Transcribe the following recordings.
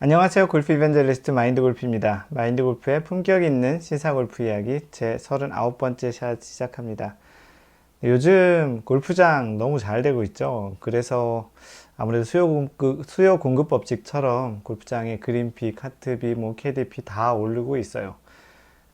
안녕하세요. 골프 이벤젤리스트 마인드 골프입니다. 마인드 골프의 품격 있는 시사 골프 이야기 제 39번째 샷 시작합니다. 요즘 골프장 너무 잘 되고 있죠. 그래서 아무래도 수요 공급, 수요 공급 법칙처럼 골프장의 그린피, 카트비, 뭐 캐디피 다 오르고 있어요.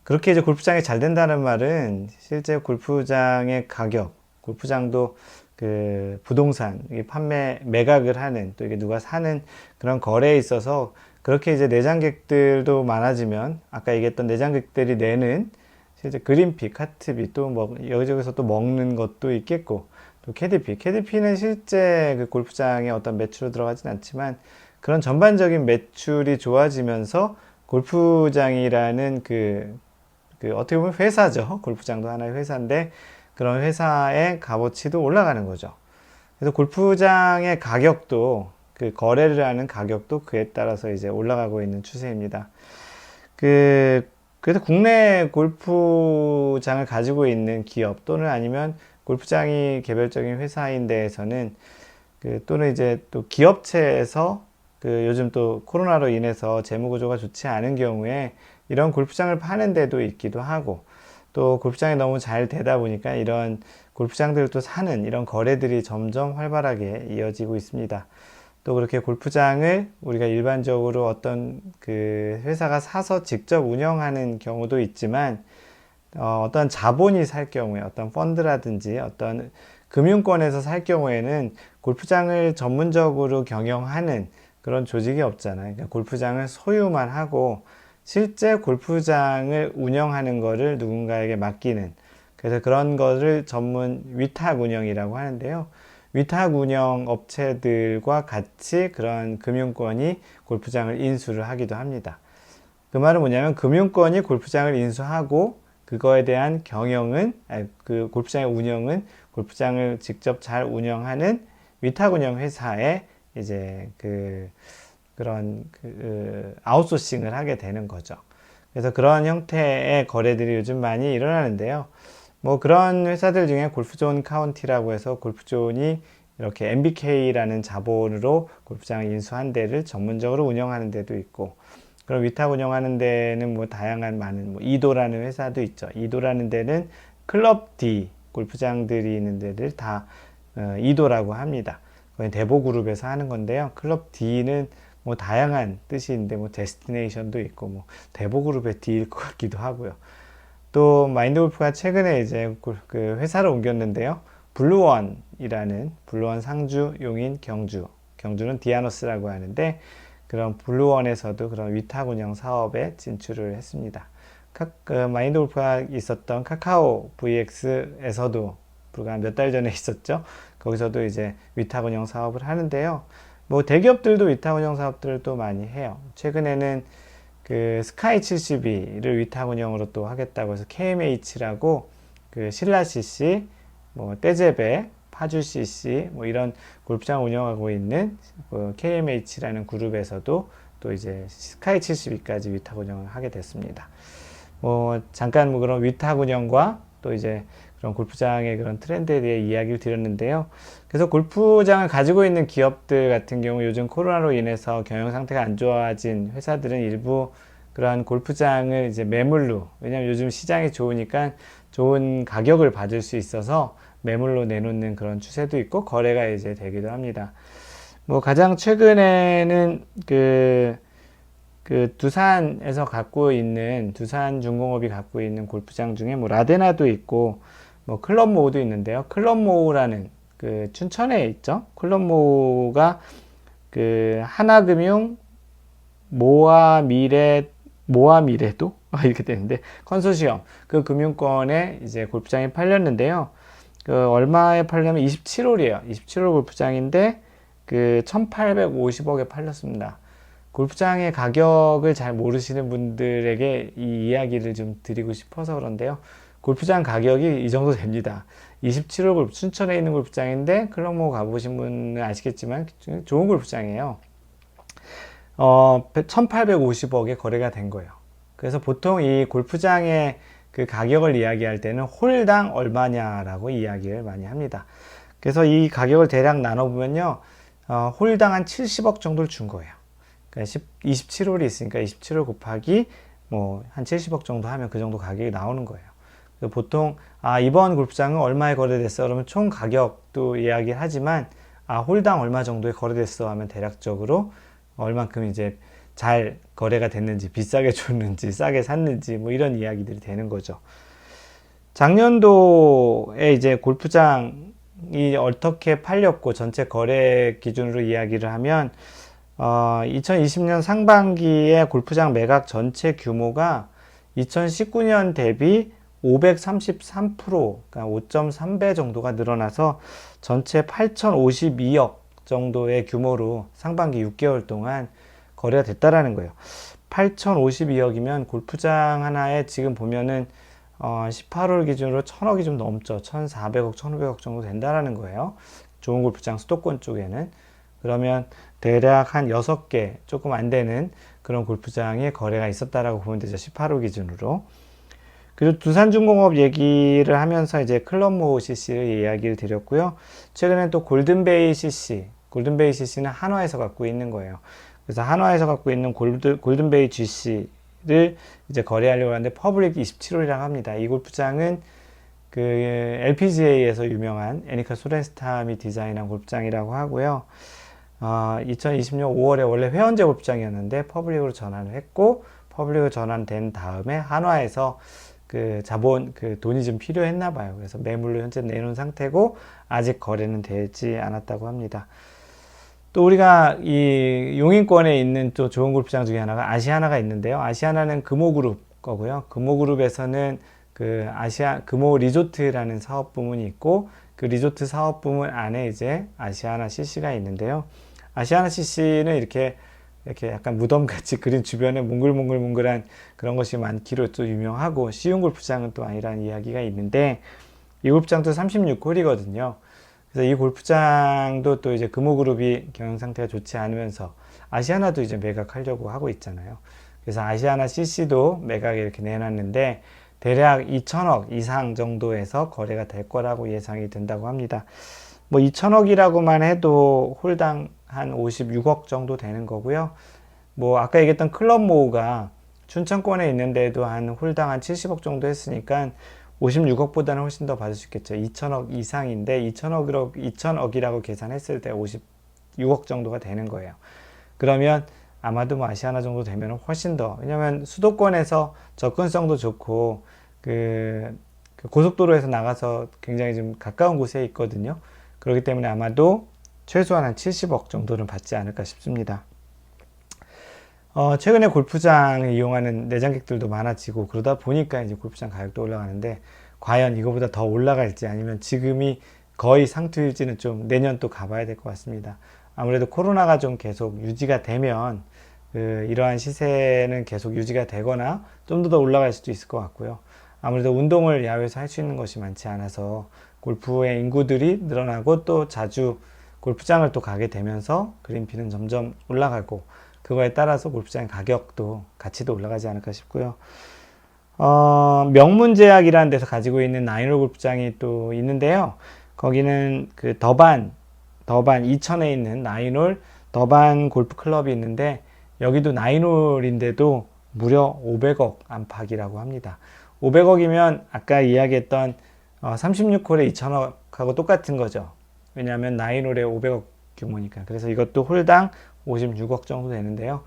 그렇게 이제 골프장이 잘 된다는 말은 실제 골프장의 가격, 골프장도 그 부동산, 판매, 매각을 하는 또 이게 누가 사는 그런 거래에 있어서 그렇게 이제 내장객들도 많아지면 아까 얘기했던 내장객들이 내는 실제 그린피, 카트비 또 뭐 여기저기서 또 먹는 것도 있겠고 또 캐디피, 캐디피는 실제 그 골프장에 어떤 매출로 들어가진 않지만 그런 전반적인 매출이 좋아지면서 골프장이라는 그, 그 어떻게 보면 회사죠. 골프장도 하나의 회사인데 그런 회사의 값어치도 올라가는 거죠. 그래서 골프장의 가격도 그 거래를 하는 가격도 그에 따라서 이제 올라가고 있는 추세입니다. 그 그래서 국내 골프장을 가지고 있는 기업 또는 아니면 골프장이 개별적인 회사인 데에서는 그 또는 이제 또 기업체에서 그 요즘 또 코로나로 인해서 재무 구조가 좋지 않은 경우에 이런 골프장을 파는 데도 있기도 하고 또 골프장이 너무 잘 되다 보니까 이런 골프장들을 또 사는 이런 거래들이 점점 활발하게 이어지고 있습니다. 또 그렇게 골프장을 우리가 일반적으로 어떤 그 회사가 사서 직접 운영하는 경우도 있지만 어, 어떤 자본이 살 경우에 어떤 펀드라든지 어떤 금융권에서 살 경우에는 골프장을 전문적으로 경영하는 그런 조직이 없잖아요. 그러니까 골프장을 소유만 하고 실제 골프장을 운영하는 거를 누군가에게 맡기는 그래서 그런 거를 전문 위탁 운영이라고 하는데요. 위탁 운영 업체들과 같이 그런 금융권이 골프장을 인수를 하기도 합니다. 그 말은 뭐냐면 금융권이 골프장을 인수하고 그거에 대한 경영은 아니, 그 골프장의 운영은 골프장을 직접 잘 운영하는 위탁 운영 회사에 이제 그 그런 그 아웃소싱을 하게 되는 거죠. 그래서 그런 형태의 거래들이 요즘 많이 일어나는데요. 뭐 그런 회사들 중에 골프존 카운티라고 해서 골프존이 이렇게 MBK라는 자본으로 골프장을 인수한 데를 전문적으로 운영하는 데도 있고 그럼 위탁 운영하는 데는 뭐 다양한 많은 뭐 이도라는 회사도 있죠. 이도라는 데는 클럽 D 골프장들이 있는 데를 다 어, 이도라고 합니다. 대보그룹에서 하는 건데요. 클럽 D는 뭐 다양한 뜻이 있는데 뭐 데스티네이션도 있고 뭐 대보그룹의 D일 것 같기도 하고요. 또 마인드 골프가 최근에 이제 그 회사를 옮겼는데요. 블루원이라는 블루원 상주, 용인, 경주, 경주는 디아노스라고 하는데 그런 블루원에서도 그런 위탁 운영 사업에 진출을 했습니다. 카, 그 마인드 골프가 있었던 카카오 VX에서도 불과 몇 달 전에 있었죠. 거기서도 이제 위탁 운영 사업을 하는데요. 뭐 대기업들도 위탁 운영 사업들을 또 많이 해요. 최근에는 그 스카이 72를 위탁 운영으로 또 하겠다고 해서 KMH라고 그 신라 CC, 뭐 떼제베, 파주 CC 뭐 이런 골프장 운영하고 있는 그 KMH라는 그룹에서도 또 이제 스카이 72까지 위탁 운영을 하게 됐습니다. 뭐 잠깐 뭐 그런 위탁 운영과 또 이제 그런 골프장의 그런 트렌드에 대해 이야기를 드렸는데요. 그래서 골프장을 가지고 있는 기업들 같은 경우 요즘 코로나로 인해서 경영 상태가 안 좋아진 회사들은 일부 그러한 골프장을 이제 매물로 왜냐하면 요즘 시장이 좋으니까 좋은 가격을 받을 수 있어서 매물로 내놓는 그런 추세도 있고 거래가 이제 되기도 합니다. 뭐 가장 최근에는 그, 그 두산에서 갖고 있는 두산 중공업이 갖고 있는 골프장 중에 뭐 라데나도 있고 뭐 클럽 모우도 있는데요. 클럽 모우라는 그 춘천에 있죠. 클럽 모우가 그 하나금융 모아 미래 모아 미래도 이렇게 되는데 컨소시엄 그 금융권에 이제 골프장이 팔렸는데요. 그 얼마에 팔려면 27홀이에요. 27홀 골프장인데 그 1,850억에 팔렸습니다. 골프장의 가격을 잘 모르시는 분들에게 이 이야기를 좀 드리고 싶어서 그런데요. 골프장 가격이 이 정도 됩니다. 27호 골프, 춘천에 있는 골프장인데, 클럽모 가보신 분은 아시겠지만, 좋은 골프장이에요. 어, 1850억에 거래가 된 거예요. 그래서 보통 이 골프장의 그 가격을 이야기할 때는 홀당 얼마냐라고 이야기를 많이 합니다. 그래서 이 가격을 대략 나눠보면요, 어, 홀당 한 70억 정도를 준 거예요. 그러니까 10, 27홀이 있으니까 27홀 곱하기 뭐 한 70억 정도 하면 그 정도 가격이 나오는 거예요. 그래서 보통 아 이번 골프장은 얼마에 거래됐어 그러면 총 가격도 이야기를 하지만 아 홀당 얼마 정도에 거래됐어 하면 대략적으로 얼만큼 이제 잘 거래가 됐는지 비싸게 줬는지 싸게 샀는지 뭐 이런 이야기들이 되는 거죠. 작년도에 이제 골프장이 어떻게 팔렸고 전체 거래 기준으로 이야기를 하면 어, 2020년 상반기에 골프장 매각 전체 규모가 2019년 대비 533%, 그러니까 5.3배 정도가 늘어나서 전체 8,052억 정도의 규모로 상반기 6개월 동안 거래가 됐다라는 거예요. 8,052억이면 골프장 하나에 지금 보면은 어, 18월 기준으로 1,000억이 좀 넘죠. 1,400억, 1,500억 정도 된다라는 거예요. 좋은 골프장 수도권 쪽에는. 그러면 대략 한 6개 조금 안 되는 그런 골프장에 거래가 있었다라고 보면 되죠. 18호 기준으로. 그리고 두산중공업 얘기를 하면서 이제 클럽모 CC를 이야기를 드렸고요. 최근에 또 골든베이 CC, 골든베이 CC는 한화에서 갖고 있는 거예요. 그래서 한화에서 갖고 있는 골드, 골든베이 GC를 이제 거래하려고 하는데 퍼블릭 27홀이라고 합니다. 이 골프장은 그 LPGA에서 유명한 애니카 소렌스탐이 디자인한 골프장이라고 하고요. 어, 2020년 5월에 원래 회원제 골프장이었는데 퍼블릭으로 전환을 했고 퍼블릭으로 전환된 다음에 한화에서 그 자본 그 돈이 좀 필요했나 봐요. 그래서 매물로 현재 내놓은 상태고 아직 거래는 되지 않았다고 합니다. 또 우리가 이 용인권에 있는 또 좋은 골프장 중에 하나가 아시아나가 있는데요. 아시아나는 금호그룹 거고요. 금호그룹에서는 그 아시아 금호 리조트라는 사업 부문이 있고 그 리조트 사업 부문 안에 이제 아시아나 CC가 있는데요. 아시아나 CC는 이렇게 이렇게 약간 무덤같이 그린 주변에 몽글몽글몽글한 그런 것이 많기로 또 유명하고 쉬운 골프장은 또 아니라는 이야기가 있는데 이 골프장도 36홀이거든요. 그래서 이 골프장도 또 이제 금호그룹이 경영 상태가 좋지 않으면서 아시아나도 이제 매각하려고 하고 있잖아요. 그래서 아시아나 CC도 매각에 이렇게 내놨는데 대략 2천억 이상 정도에서 거래가 될 거라고 예상이 된다고 합니다. 뭐 2천억이라고만 해도 홀당 한 56억 정도 되는 거고요. 뭐 아까 얘기했던 클럽 모우가 춘천권에 있는데도 한 홀당 한 70억 정도 했으니까 56억보다는 훨씬 더 받을 수 있겠죠. 2천억 이상인데 2천억이라고 2천억이라고 계산했을 때 56억 정도가 되는 거예요. 그러면 아마도 뭐 아시아나 정도 되면 훨씬 더 왜냐면 수도권에서 접근성도 좋고 그, 그 고속도로에서 나가서 굉장히 좀 가까운 곳에 있거든요. 그렇기 때문에 아마도 최소한 한 70억 정도는 받지 않을까 싶습니다. 어, 최근에 골프장을 이용하는 내장객들도 많아지고 그러다 보니까 이제 골프장 가격도 올라가는데 과연 이거보다 더 올라갈지 아니면 지금이 거의 상투일지는 좀 내년 또 가봐야 될 것 같습니다. 아무래도 코로나가 좀 계속 유지가 되면 그 이러한 시세는 계속 유지가 되거나 좀 더 더 올라갈 수도 있을 것 같고요. 아무래도 운동을 야외에서 할 수 있는 것이 많지 않아서 골프의 인구들이 늘어나고 또 자주 골프장을 또 가게 되면서 그린피는 점점 올라가고 그거에 따라서 골프장의 가격도 가치도 올라가지 않을까 싶고요. 어, 명문제약이라는 데서 가지고 있는 나인홀 골프장이 또 있는데요. 거기는 그 더반, 더반 이천에 있는 나인홀 더반 골프 클럽이 있는데 여기도 나인홀인데도 무려 500억 안팎이라고 합니다. 500억이면 아까 이야기했던 어, 36홀에 2천억하고 똑같은 거죠. 왜냐하면 나인홀에 500억 규모니까. 그래서 이것도 홀당 56억 정도 되는데요.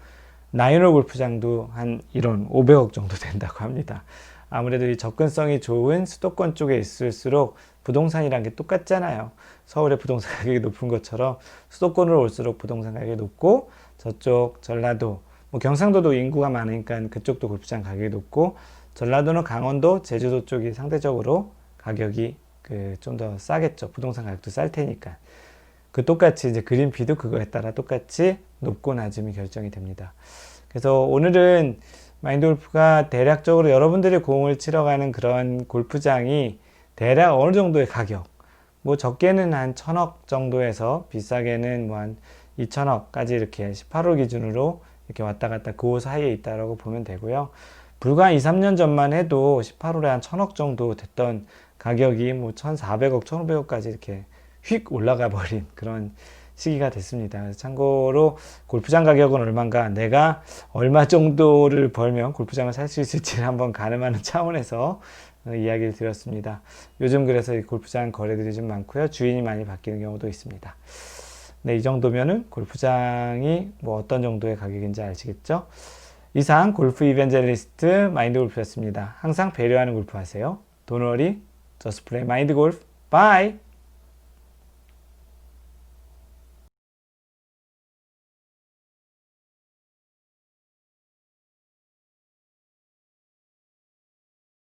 나인홀 골프장도 한 이런 500억 정도 된다고 합니다. 아무래도 이 접근성이 좋은 수도권 쪽에 있을수록 부동산이란 게 똑같잖아요. 서울의 부동산 가격이 높은 것처럼 수도권으로 올수록 부동산 가격이 높고 저쪽 전라도, 뭐 경상도도 인구가 많으니까 그쪽도 골프장 가격이 높고 전라도는 강원도, 제주도 쪽이 상대적으로 가격이 그 좀 더 싸겠죠. 부동산 가격도 쌀 테니까. 그 똑같이 이제 그린피도 그거에 따라 똑같이 높고 낮음이 결정이 됩니다. 그래서 오늘은 마인드 골프가 대략적으로 여러분들이 공을 치러 가는 그런 골프장이 대략 어느 정도의 가격, 뭐 적게는 한 천억 정도에서 비싸게는 뭐 한 2천억까지 이렇게 18호 기준으로 이렇게 왔다 갔다 그 사이에 있다라고 보면 되고요. 불과 2, 3년 전만 해도 18홀에 한 천억 정도 됐던 가격이 뭐 1,400억, 1,500억까지 이렇게 휙 올라가 버린 그런 시기가 됐습니다. 참고로 골프장 가격은 얼마인가 내가 얼마 정도를 벌면 골프장을 살 수 있을지를 한번 가늠하는 차원에서 어, 이야기를 드렸습니다. 요즘 그래서 이 골프장 거래들이 좀 많고요. 주인이 많이 바뀌는 경우도 있습니다. 네, 이 정도면은 골프장이 뭐 어떤 정도의 가격인지 아시겠죠? 이상 골프 이벤젤리스트 마인드 골프였습니다. 항상 배려하는 골프 하세요. Worry, just play mind golf. Bye!